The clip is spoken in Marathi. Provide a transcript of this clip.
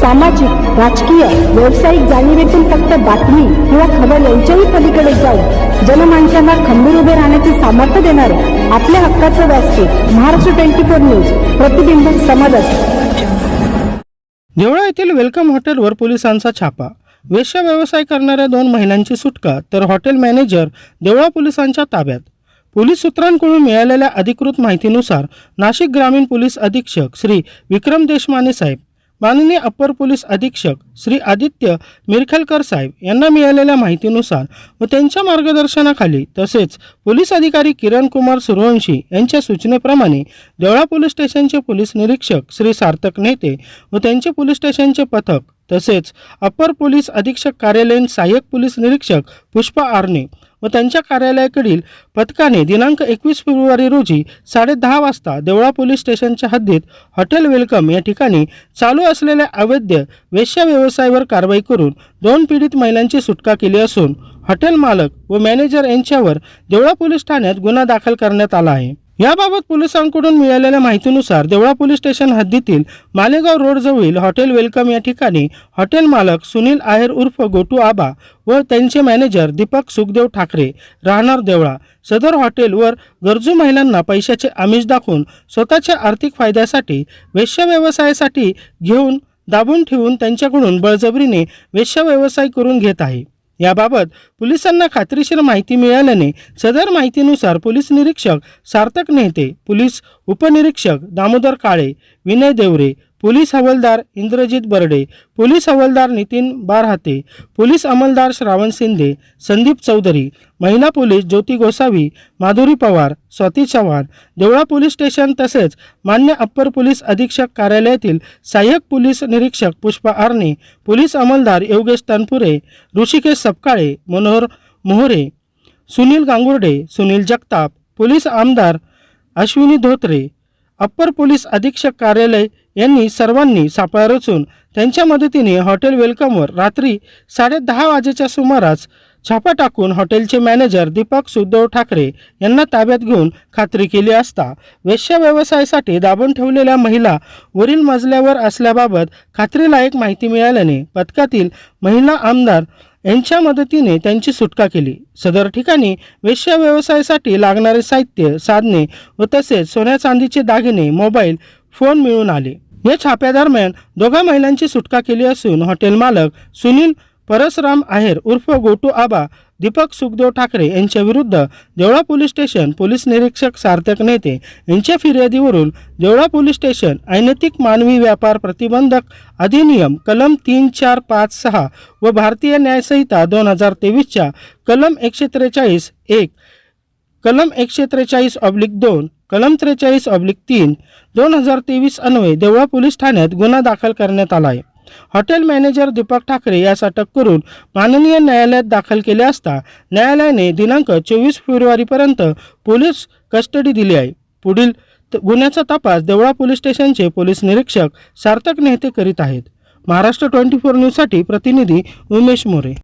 सामाजिक राजकीय व्यावसायिक जाणीवेतून फक्त बातमी किंवा खबर यांच्याही पलीकडे जाऊन जनमानसांना खंबीर उभे राहण्याचे सामर्थ्य देणारे आपल्या हक्काचं व्यासपीठ महाराष्ट्र ट्वेंटी फोर न्यूज प्रतिबिंब समाजात देवळा येथील वेलकम हॉटेलवर पोलिसांचा छापा. वेश्या व्यवसाय करणाऱ्या दोन महिलांची सुटका तर हॉटेल मॅनेजर देवळा पोलिसांच्या ताब्यात. पोलीस सूत्रांकडून मिळालेल्या अधिकृत माहितीनुसार नाशिक ग्रामीण पोलीस अधीक्षक श्री विक्रम देशमाने साहेब माननीय अप्पर पोलीस अधीक्षक श्री आदित्य मिरखलकर साहेब यांना मिळालेल्या माहितीनुसार व त्यांच्या मार्गदर्शनाखाली तसेच पोलीस अधिकारी किरण कुमार सूर्यवंशी यांच्या सूचनेप्रमाणे देवळा पोलीस स्टेशनचे पोलीस निरीक्षक श्री सार्थक नेते व त्यांचे पोलीस स्टेशनचे पथक तसेच अपर पोलीस अधीक्षक कार्यालयीन सहाय्यक पोलीस निरीक्षक पुष्पा आर्ने व त्यांच्या कार्यालयाकडील पथकाने दिनांक एकवीस फेब्रुवारी रोजी साडेदहा वाजता देवळा पोलीस स्टेशनच्या हद्दीत हॉटेल वेलकम या ठिकाणी चालू असलेल्या अवैध वेश्या व्यवसायावर कारवाई करून दोन पीडित महिलांची सुटका केली असून हॉटेल मालक व मॅनेजर यांच्यावर देवळा पोलीस ठाण्यात गुन्हा दाखल करण्यात आला आहे. याबाबत पोलिसांकडून मिळालेल्या माहितीनुसार देवळा पोलीस स्टेशन हद्दीतील मालेगाव रोड जवळील हॉटेल वेलकम या ठिकाणी हॉटेल मालक सुनील आहेर उर्फ गोटू आबा व त्यांचे मॅनेजर दीपक सुखदेव ठाकरे राहणार देवळा. सदर हॉटेलवर गरजू महिलांना पैशाचे आमिष दाखवून स्वतःच्या आर्थिक फायद्यासाठी वेश्यव्यवसायासाठी घेऊन दाबून ठेवून त्यांच्याकडून बळजबरीने वेश्यव्यवसाय करून घेत आहे. याबाबत पोलिसांना खात्रीशीर माहिती मिळाल्याने सदर माहितीनुसार पोलीस निरीक्षक सार्थक नेते पोलीस उपनिरीक्षक दामोदर काळे विनय देवरे पोलीस हवालदार इंद्रजित बर्डे पोलीस हवालदार नितीन बारहाते पोलीस अंमलदार श्रावण शिंदे संदीप चौधरी महिला police Jyoti Gosavi Madhuri Pawar Swati Chavan Deola police station तसेच मान्य अप्पर पोलीस अधीक्षक कार्यालयातील सहाय्यक पोलीस निरीक्षक पुष्पा आर्णे पोलीस अंमलदार योगेश तनपुरे ऋषिकेश सपकाळे मनोहर मोहरे सुनील गांगुर्डे सुनील जगताप पोलीस आमदार अश्विनी धोत्रे अप्पर पोलीस अधीक्षक कार्यालय यांनी सर्वांनी सापळा रचून त्यांच्या मदतीने हॉटेल वेलकमवर रात्री साडेदहा वाजेच्या सुमारास छापा टाकून हॉटेलचे मॅनेजर दीपक सुद्धव ठाकरे यांना ताब्यात घेऊन खात्री केली असता वेश्या व्यवसायासाठी दाबून ठेवलेल्या महिला वरील मजल्यावर असल्याबाबत खात्रीलायक माहिती मिळाल्याने पथकातील महिला आमदार यांच्या मदतीने त्यांची सुटका केली. सदर ठिकाणी वेश्या व्यवसायासाठी लागणारे साहित्य साधने व तसेच सोन्या चांदीचे दागिने मोबाईल फोन मिळून आले. या छाप्यादरम्यान दोघा महिलांची सुटका केली असून हॉटेल मालक सुनील परसराम आहेर उर्फ गोटू आबा दीपक सुखदेव ठाकरे यांच्या विरुद्ध देवळा पोलीस स्टेशन पोलीस निरीक्षक सार्थक नेते यांच्या फिर्यादीवरून देवळा पोलीस स्टेशन अनैतिक मानवी व्यापार प्रतिबंधक अधिनियम कलम तीन चार पाच सहा व भारतीय न्यायसंहिता दोन हजार तेवीसच्या कलम एकशे त्रेचाळीस एक कलम एकशे त्रेचाळीस ऑब्लिक दोन कलम त्रेचाळीस ऑब्लिक तीन दोन हजार तेवीस अन्वये देवळा पोलीस ठाण्यात गुन्हा दाखल करण्यात आला आहे. हॉटेल मॅनेजर दीपक ठाकरे यास अटक करून माननीय न्यायालयात दाखल केले असता न्यायालयाने दिनांक चोवीस फेब्रुवारीपर्यंत पोलीस कस्टडी दिली आहे. पुढील त- गुन्ह्याचा तपास देवळा पोलीस स्टेशनचे पोलीस निरीक्षक सार्थक नेते करीत आहेत. महाराष्ट्र ट्वेंटी फोर न्यूजसाठी प्रतिनिधी उमेश मोरे.